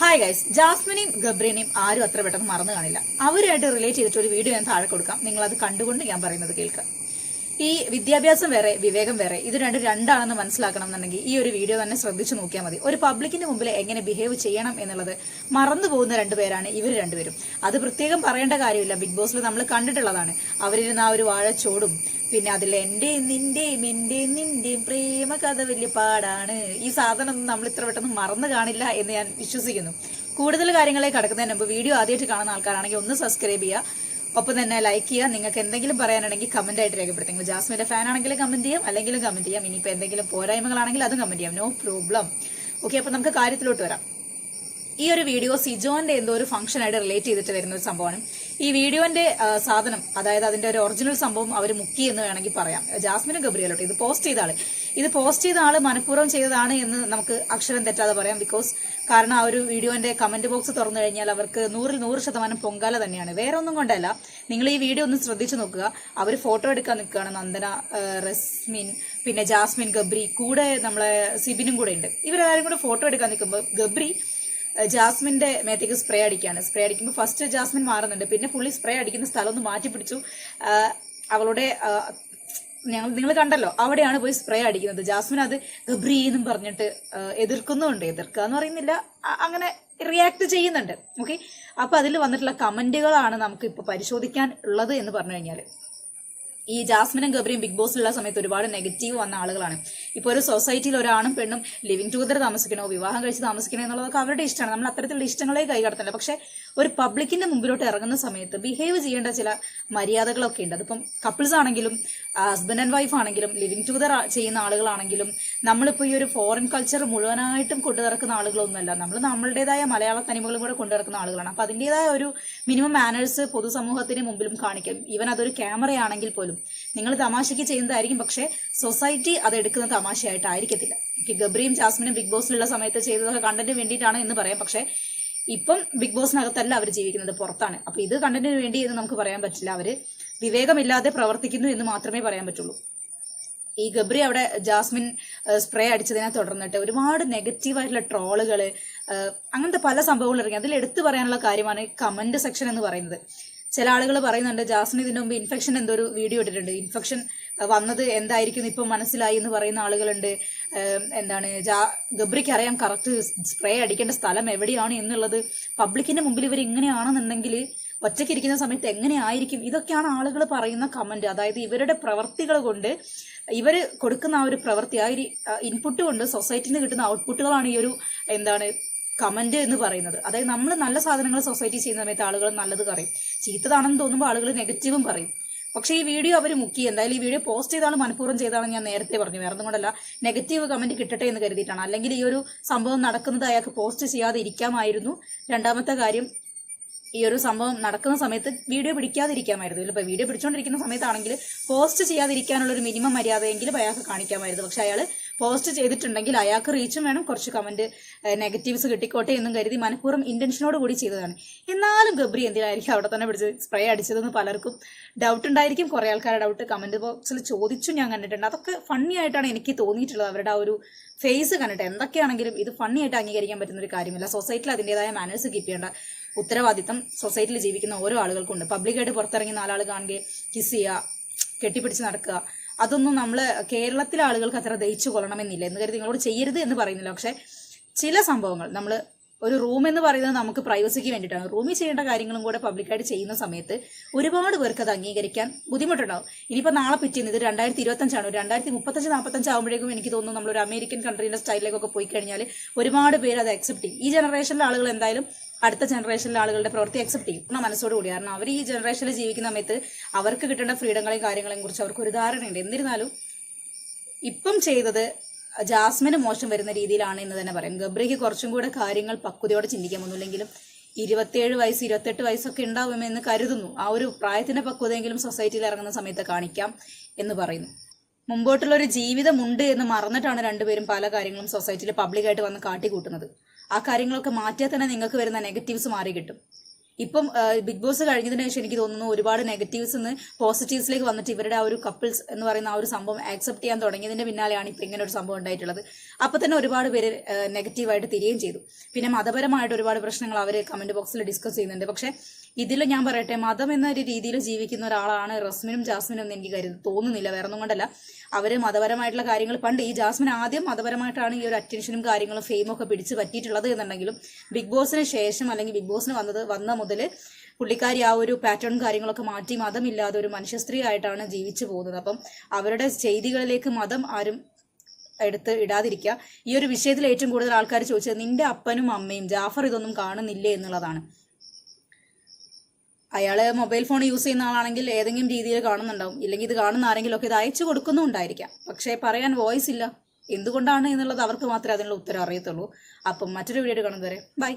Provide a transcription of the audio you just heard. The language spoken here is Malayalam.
ഹായ് ഗൈസ് ജാസ്മിനെയും ഗബ്രീനെയും ആരും അത്ര പെട്ടെന്ന് മറന്നു കാണില്ല. അവരുമായിട്ട് റിലേറ്റ് ചെയ്തിട്ട് ഒരു വീഡിയോ ഞാൻ താഴെ കൊടുക്കാം. നിങ്ങൾ അത് കണ്ടുകൊണ്ട് ഞാൻ പറയുന്നത് കേൾക്കുക ഈ വിദ്യാഭ്യാസം വേറെ വിവേകം വേറെ ഇത് രണ്ടും രണ്ടാണെന്ന് മനസ്സിലാക്കണം എന്നുണ്ടെങ്കിൽ ഈ ഒരു വീഡിയോ തന്നെ ശ്രദ്ധിച്ചു നോക്കിയാൽ മതി. ഒരു പബ്ലിക്കിന്റെ മുമ്പിൽ എങ്ങനെ ബിഹേവ് ചെയ്യണം എന്നുള്ളത് മറന്നു പോകുന്ന രണ്ടുപേരാണ് ഇവർ രണ്ടുപേരും. അത് പ്രത്യേകം പറയേണ്ട കാര്യമില്ല. ബിഗ് ബോസിൽ നമ്മൾ കണ്ടിട്ടുള്ളതാണ്. അവരിരുന്ന ആ ഒരു വാഴച്ചോടും പിന്നെ അതിൽ എന്റെയും നിന്റെയും എന്റെയും നിന്റെയും പ്രേമ കഥ വലിയ പാടാണ്. ഈ സാധനം നമ്മൾ ഇത്ര പെട്ടെന്ന് മറന്നു കാണില്ല എന്ന് ഞാൻ വിശ്വസിക്കുന്നു. കൂടുതൽ കാര്യങ്ങളെ കടക്കുന്നതിന് മുമ്പ് വീഡിയോ ആദ്യമായിട്ട് കാണുന്ന ആൾക്കാരാണെങ്കിൽ ഒന്ന് സബ്സ്ക്രൈബ് ചെയ്യുക. ഒപ്പം തന്നെ ലൈക്ക് ചെയ്യുക. നിങ്ങൾക്ക് എന്തെങ്കിലും പറയാനാണെങ്കിൽ കമന്റ് ആയിട്ട് രേഖപ്പെടുത്തുക. ജാസ്മിന്റെ ഫാൻ ആണെങ്കിലും കമന്റ് ചെയ്യാം. അല്ലെങ്കിലും കമന്റ് ചെയ്യാം. ഇനിയിപ്പോൾ എന്തെങ്കിലും പോരായ്മകളാണെങ്കിൽ അതും കമന്റ് ചെയ്യാം. നോ പ്രോബ്ലം ഓക്കെ അപ്പൊ നമുക്ക് കാര്യത്തിലോട്ട് വരാം. ഈ ഒരു വീഡിയോ സിജോന്റെ എന്തോ ഒരു ഫംഗ്ഷനായിട്ട് റിലേറ്റ് ചെയ്തിട്ട് വരുന്ന ഒരു സംഭവമാണ്. ഈ വീഡിയോന്റെ സാധനം അതായത് അതിന്റെ ഒരു ഒറിജിനൽ സംഭവം അവർ മുക്കി എന്ന് വേണമെങ്കിൽ പറയാം. ജാസ്മിനും ഗബ്രിയലോട്ട് ഇത് പോസ്റ്റ് ചെയ്ത ആൾ. ഇത് പോസ്റ്റ് ചെയ്ത ആൾ മനഃപൂർവം ചെയ്തതാണ് എന്ന് നമുക്ക് അക്ഷരം തെറ്റാതെ പറയാം. ബിക്കോസ് കാരണം ആ ഒരു വീഡിയോന്റെ കമന്റ് ബോക്സ് തുറന്നു കഴിഞ്ഞാൽ അവർക്ക് നൂറിൽ നൂറ് ശതമാനം പൊങ്കാല തന്നെയാണ്. വേറെ ഒന്നും കൊണ്ടല്ല. നിങ്ങൾ ഈ വീഡിയോ ഒന്ന് ശ്രദ്ധിച്ചു നോക്കുക. അവർ ഫോട്ടോ എടുക്കാൻ നിൽക്കുകയാണ്. നന്ദന റസ്മിൻ പിന്നെ ജാസ്മിൻ ഗബ്രി കൂടെ നമ്മളെ സിബിനും കൂടെ ഉണ്ട്. ഇവരെല്ലാവരും കൂടെ ഫോട്ടോ എടുക്കാൻ നിൽക്കുമ്പോൾ ഗബ്രി ജാസ്മിന്റെ മേത്തേക്ക് സ്പ്രേ അടിക്കുകയാണ് സ്പ്രേ അടിക്കുമ്പോൾ ഫസ്റ്റ് ജാസ്മിൻ മാറുന്നുണ്ട്. പിന്നെ പുള്ളി സ്പ്രേ അടിക്കുന്ന സ്ഥലം ഒന്ന് മാറ്റി പിടിച്ചു. അവളുടെ ഞങ്ങൾ നിങ്ങൾ കണ്ടല്ലോ അവിടെയാണ് പോയി സ്പ്രേ അടിക്കുന്നത്. ജാസ്മിൻ അത് ഗബ്രി എന്നും പറഞ്ഞിട്ട് എതിർക്കുന്നുണ്ട്. എതിർക്കുക എന്ന് പറയുന്നില്ല. അങ്ങനെ റിയാക്ട് ചെയ്യുന്നുണ്ട്. ഓക്കെ അപ്പൊ അതിൽ വന്നിട്ടുള്ള കമന്റുകളാണ് നമുക്ക് ഇപ്പൊ പരിശോധിക്കാൻ ഉള്ളത് എന്ന് പറഞ്ഞു കഴിഞ്ഞാൽ ഈ ജാസ്മിനും ഗബ്രിയും ബിഗ് ബോസിലുള്ള സമയത്ത് ഒരുപാട് നെഗറ്റീവ് വന്ന ആളുകളാണ്. ഇപ്പോൾ ഒരു സൊസൈറ്റിയിൽ ഒരാണും പെണ്ണും ലിവിങ് ടുഗദർ താമസിക്കണോ വിവാഹം കഴിച്ച് താമസിക്കണോ എന്നുള്ളതൊക്കെ അവരുടെ ഇഷ്ടമാണ്. നമ്മൾ അത്തരത്തിലുള്ള ഇഷ്ടങ്ങളെ കൈകടത്തില്ല പക്ഷെ ഒരു പബ്ലിക്കിന്റെ മുമ്പിലോട്ട് ഇറങ്ങുന്ന സമയത്ത് ബിഹേവ് ചെയ്യേണ്ട ചില മര്യാദകളൊക്കെ ഉണ്ട്. അതിപ്പം കപ്പിൾസ് ആണെങ്കിലും ഹസ്ബൻഡ് ആൻഡ് വൈഫ് ആണെങ്കിലും ലിവിങ് ടുഗദർ ചെയ്യുന്ന ആളുകളാണെങ്കിലും നമ്മളിപ്പോൾ ഈ ഒരു ഫോറിൻ കൾച്ചർ മുഴുവനായിട്ടും കൊണ്ടു നടക്കുന്ന ആളുകളൊന്നുമല്ല. നമ്മൾ നമ്മളുടേതായ മലയാള തനിമകളും കൂടെ കൊണ്ടു നടക്കുന്ന ആളുകളാണ്. അപ്പം അതിന്റെതായ ഒരു മിനിമം മാനേഴ്സ് പൊതുസമൂഹത്തിന് മുമ്പിലും കാണിക്കും ഈവൻ അതൊരു ക്യാമറയാണെങ്കിൽ പോലും നിങ്ങൾ തമാശയ്ക്ക് ചെയ്യുന്നതായിരിക്കും. പക്ഷേ സൊസൈറ്റി അതെടുക്കുന്ന തമാശയായിട്ടായിരിക്കത്തില്ല. ഗബ്രിയും ജാസ്മിനും ബിഗ് ബോസിലുള്ള സമയത്ത് ചെയ്തതൊക്കെ കണ്ടന്റിന് വേണ്ടിയിട്ടാണ് എന്ന് പറയാം. പക്ഷേ ഇപ്പം ബിഗ് ബോസിനകത്തല്ല അവർ ജീവിക്കുന്നത് പുറത്താണ്. അപ്പൊ ഇത് കണ്ടന്റിന് വേണ്ടി എന്ന് നമുക്ക് പറയാൻ പറ്റില്ല. അവർ വിവേകമില്ലാതെ പ്രവർത്തിക്കുന്നു എന്ന് മാത്രമേ പറയാൻ പറ്റുള്ളൂ. ഈ ഗബ്രി അവിടെ ജാസ്മിൻ സ്പ്രേ അടിച്ചതിനെ തുടർന്നിട്ട് ഒരുപാട് നെഗറ്റീവായിട്ടുള്ള ട്രോളുകൾ അങ്ങനത്തെ പല സംഭവങ്ങളും ഇറങ്ങി. അതിൽ എടുത്തു പറയാനുള്ള കാര്യമാണ് കമന്റ് സെക്ഷൻ എന്ന് പറയുന്നത്. ചില ആളുകൾ പറയുന്നുണ്ട് ജാസ്മിൻ ഇതിനു മുമ്പ് ഇൻഫെക്ഷൻ എന്തോ ഒരു വീഡിയോ ഇട്ടിട്ടുണ്ട്. ഇൻഫെക്ഷൻ വന്നത് എന്തായിരിക്കും ഇപ്പം മനസ്സിലായി എന്ന് പറയുന്ന ആളുകളുണ്ട്. എന്താണ് ജാ ഗബ്രിക്ക് അറിയാം കറക്റ്റ് സ്പ്രേ അടിക്കേണ്ട സ്ഥലം എവിടെയാണ് എന്നുള്ളത്. പബ്ലിക്കിന്റെ മുമ്പിൽ ഇവർ ഇങ്ങനെയാണെന്നുണ്ടെങ്കിൽ ഒറ്റയ്ക്ക് ഇരിക്കുന്ന സമയത്ത് എങ്ങനെയായിരിക്കും? ഇതൊക്കെയാണ് ആളുകൾ പറയുന്ന കമന്റ്. അതായത് ഇവരുടെ പ്രവർത്തികൾ കൊണ്ട് ഇവർ കൊടുക്കുന്ന ആ ഒരു പ്രവൃത്തി ആ ഒരു ഇൻപുട്ട് കൊണ്ട് സൊസൈറ്റിയിൽ നിന്ന് കിട്ടുന്ന ഔട്ട്പുട്ടുകളാണ് ഈ ഒരു എന്താണ് കമന്റ് എന്ന് പറയുന്നത്. അതായത് നമ്മൾ നല്ല സാധനങ്ങൾ സൊസൈറ്റി ചെയ്യുന്ന സമയത്ത് ആളുകൾ നല്ലത് പറയും. ചീത്തതാണെന്ന് തോന്നുമ്പോൾ ആളുകൾ നെഗറ്റീവും പറയും. പക്ഷേ ഈ വീഡിയോ അവർ മുക്കി. എന്തായാലും ഈ വീഡിയോ പോസ്റ്റ് ചെയ്താണ് മനഃപൂർവം ചെയ്താണെന്ന് ഞാൻ നേരത്തെ പറഞ്ഞു വേറെ കൊണ്ടല്ല. നെഗറ്റീവ് കമന്റ് കിട്ടട്ടെ എന്ന് കരുതിയിട്ടാണ്. അല്ലെങ്കിൽ ഈ ഒരു സംഭവം നടക്കുന്നത് അയാൾക്ക് പോസ്റ്റ് ചെയ്യാതെ ഇരിക്കാമായിരുന്നു. രണ്ടാമത്തെ കാര്യം ഈ ഒരു സംഭവം നടക്കുന്ന സമയത്ത് വീഡിയോ പിടിക്കാതിരിക്കാമായിരുന്നു. ഇല്ല വീഡിയോ പിടിച്ചോണ്ടിരിക്കുന്ന സമയത്താണെങ്കിൽ പോസ്റ്റ് ചെയ്യാതിരിക്കാനുള്ള ഒരു മിനിമം മര്യാദയെങ്കിലും അയാൾക്ക് കാണിക്കാമായിരുന്നു. പക്ഷെ അയാൾ പോസ്റ്റ് ചെയ്തിട്ടുണ്ടെങ്കിൽ അയാൾക്ക് റീച്ചും വേണം. കുറച്ച് കമന്റ് നെഗറ്റീവ്സ് കിട്ടിക്കോട്ടെ എന്നും കരുതി മനഃപൂർവം ഇന്റൻഷനോട് കൂടി ചെയ്തതാണ്. എന്നാലും ഗബ്രി എന്തിനായിരിക്കും അവിടെ തന്നെ പിടിച്ച് സ്പ്രേ അടിച്ചതെന്ന് പലർക്കും ഡൗട്ട് ഉണ്ടായിരിക്കും. കുറെ ആൾക്കാരുടെ ഡൗട്ട് കമന്റ് ബോക്സിൽ ചോദിച്ചു ഞാൻ കണ്ടിട്ടുണ്ട്. അതൊക്കെ ഫണ്ണി ആയിട്ടാണ് എനിക്ക് തോന്നിയിട്ടുള്ളത്. അവരുടെ ആ ഒരു ഫേസ് കണ്ടിട്ട് എന്തൊക്കെയാണെങ്കിലും ഇത് ഫണ്ണി ആയിട്ട് അംഗീകരിക്കാൻ പറ്റുന്ന ഒരു കാര്യമില്ല. സൊസൈറ്റിയിൽ അതിന്റെതായ മാനേഴ്സ് കീപ്പ് ചെയ്യേണ്ട ഉത്തരവാദിത്തം സൊസൈറ്റിയിൽ ജീവിക്കുന്ന ഓരോ ആളുകൾക്കുണ്ട്. പബ്ലിക്കായിട്ട് പുറത്തിറങ്ങി നാലാൾ കാണുകയും കിസ് ചെയ്യുക കെട്ടിപ്പിടിച്ച് നടക്കുക അതൊന്നും നമ്മൾ കേരളത്തിലെ ആളുകൾക്ക് അത്ര ദയിച്ചു കൊള്ളണമെന്നില്ല. എന്ന് കരുതി നിങ്ങളോട് ചെയ്യരുത് എന്ന് പറയുന്നില്ല. പക്ഷേ ചില സംഭവങ്ങൾ നമ്മൾ ഒരു റൂം എന്ന് പറയുന്നത് നമുക്ക് പ്രൈവസിക്ക് വേണ്ടിയിട്ടാണ്. റൂമിൽ ചെയ്യേണ്ട കാര്യങ്ങളും കൂടെ പബ്ലിക്കായിട്ട് ചെയ്യുന്ന സമയത്ത് ഒരുപാട് പേർക്ക് അത് അംഗീകരിക്കാൻ ബുദ്ധിമുട്ടുണ്ടാവും. ഇനിയിപ്പോൾ നാളെ പിറ്റേന്ന് ഇത് രണ്ടായിരത്തി ഇരുപത്തഞ്ചാണ് രണ്ടായിരത്തി മുപ്പത്തഞ്ച് നാൽപ്പത്തഞ്ച് ആകുമ്പോഴേക്കും എനിക്ക് തോന്നുന്നു നമ്മൾ ഒരു അമേരിക്കൻ കൺട്രീന്റെ സ്റ്റൈലിലേക്കൊക്കെ പോയി കഴിഞ്ഞാൽ ഒരുപാട് പേര് അത് അക്സെപ്റ്റ് ചെയ്യും. ഈ ജനറേഷനിലെ ആളുകൾ എന്തായാലും അടുത്ത ജനറേഷനിലെ ആളുകളുടെ പ്രവൃത്തി അക്സെപ്റ്റ് ചെയ്യും. പൂർണ മനസ്സോടുകൂടി കാരണം അവർ ഈ ജനറേഷനിൽ ജീവിക്കുന്ന സമയത്ത് അവർക്ക് കിട്ടേണ്ട ഫ്രീഡങ്ങളെയും കാര്യങ്ങളെയും കുറിച്ച് അവർക്ക് ഒരു ധാരണയുണ്ട്. എന്നിരുന്നാലും ഇപ്പം ചെയ്തത് ജാസ്മിന് മോശം വരുന്ന രീതിയിലാണ് എന്ന് തന്നെ പറയാം. ഗബ്രിക്ക് കുറച്ചും കൂടെ കാര്യങ്ങൾ പക്വതയോടെ ചിന്തിക്കാൻ ഒന്നുമില്ലെങ്കിലും ഇരുപത്തിയേഴ് വയസ്സ് ഇരുപത്തെട്ട് വയസ്സൊക്കെ ഉണ്ടാവുമെന്ന് കരുതുന്നു. ആ ഒരു പ്രായത്തിന്റെ പക്വതയെങ്കിലും സൊസൈറ്റിയിൽ ഇറങ്ങുന്ന സമയത്ത് കാണിക്കാം എന്ന് പറയുന്നു. മുമ്പോട്ടുള്ള ഒരു ജീവിതമുണ്ട് എന്ന് മറന്നിട്ടാണ് രണ്ടുപേരും പല കാര്യങ്ങളും സൊസൈറ്റിയിൽ പബ്ലിക്കായിട്ട് വന്ന് കാട്ടിക്കൂട്ടുന്നത്. ആ കാര്യങ്ങളൊക്കെ മാറ്റിയാൽ തന്നെ നിങ്ങൾക്ക് വരുന്ന നെഗറ്റീവ്സ് മാറി കിട്ടും ഇപ്പം ബിഗ് ബോസ് കഴിഞ്ഞതിന് ശേഷം എനിക്ക് തോന്നുന്നു ഒരുപാട് നെഗറ്റീവ്സ് നിന്ന് പോസിറ്റീവ്സിലേക്ക് വന്നിട്ട് ഇവരുടെ ആ ഒരു കപ്പിൾസ് എന്ന് പറയുന്ന ആ ഒരു സംഭവം ആക്സെപ്റ്റ് ചെയ്യാൻ തുടങ്ങിയതിന്റെ പിന്നാലെയാണ് ഇപ്പം ഇങ്ങനെ ഒരു സംഭവം ഉണ്ടായിട്ടുള്ളത്. അപ്പൊ തന്നെ ഒരുപാട് പേര് നെഗറ്റീവായിട്ട് തിരികെയും ചെയ്തു. പിന്നെ മതപരമായിട്ട് ഒരുപാട് പ്രശ്നങ്ങൾ അവർ കമന്റ് ബോക്സിൽ ഡിസ്കസ് ചെയ്യുന്നുണ്ട്. പക്ഷെ ഇതിൽ ഞാൻ പറയട്ടെ മതം എന്ന ഒരു രീതിയിൽ ജീവിക്കുന്ന ഒരാളാണ് റസ്മിനും ജാസ്മിനും എന്ന് എനിക്ക് കരുതി തോന്നുന്നില്ല വേറെ ഒന്നും കൊണ്ടല്ല. അവർ മതപരമായിട്ടുള്ള കാര്യങ്ങൾ പണ്ട് ഈ ജാസ്മിൻ ആദ്യം മതപരമായിട്ടാണ് ഈ ഒരു അറ്റൻഷനും കാര്യങ്ങളും ഫെയിമും ഒക്കെ പിടിച്ച് പറ്റിയിട്ടുള്ളത് എന്നുണ്ടെങ്കിലും ബിഗ് ബോസിന് ശേഷം അല്ലെങ്കിൽ ബിഗ് ബോസിന് വന്നത് വന്ന മുതൽ പുള്ളിക്കാരി ആ ഒരു പാറ്റേൺ കാര്യങ്ങളൊക്കെ മാറ്റി മതമില്ലാതെ ഒരു മനുഷ്യ സ്ത്രീ ആയിട്ടാണ് ജീവിച്ചു പോകുന്നത്. അപ്പം അവരുടെ ചെയ്തികളിലേക്ക് മതം ആരും എടുത്ത് ഇടാതിരിക്കുക. ഈ ഒരു വിഷയത്തിൽ ഏറ്റവും കൂടുതൽ ആൾക്കാർ ചോദിച്ചത് നിന്റെ അപ്പനും അമ്മയും ജാഫർ ഇതൊന്നും കാണുന്നില്ലേ എന്നുള്ളതാണ്. അയാൾ മൊബൈൽ ഫോൺ യൂസ് ചെയ്യുന്ന ആളാണെങ്കിൽ ഏതെങ്കിലും രീതിയിൽ കാണുന്നുണ്ടാവും. ഇല്ലെങ്കിൽ ഇത് കാണുന്ന ആരെങ്കിലും ഒക്കെ ഇത് അയച്ചു കൊടുക്കുന്നുണ്ടായിരിക്കാം പക്ഷേ പറയാൻ വോയിസ് ഇല്ല. എന്തുകൊണ്ടാണ് എന്നുള്ളത് അവർക്ക് മാത്രമേ അതിനുള്ള ഉത്തരം അറിയത്തുള്ളൂ. അപ്പം മറ്റൊരു വീഡിയോ കാണുന്നവരെ ബൈ.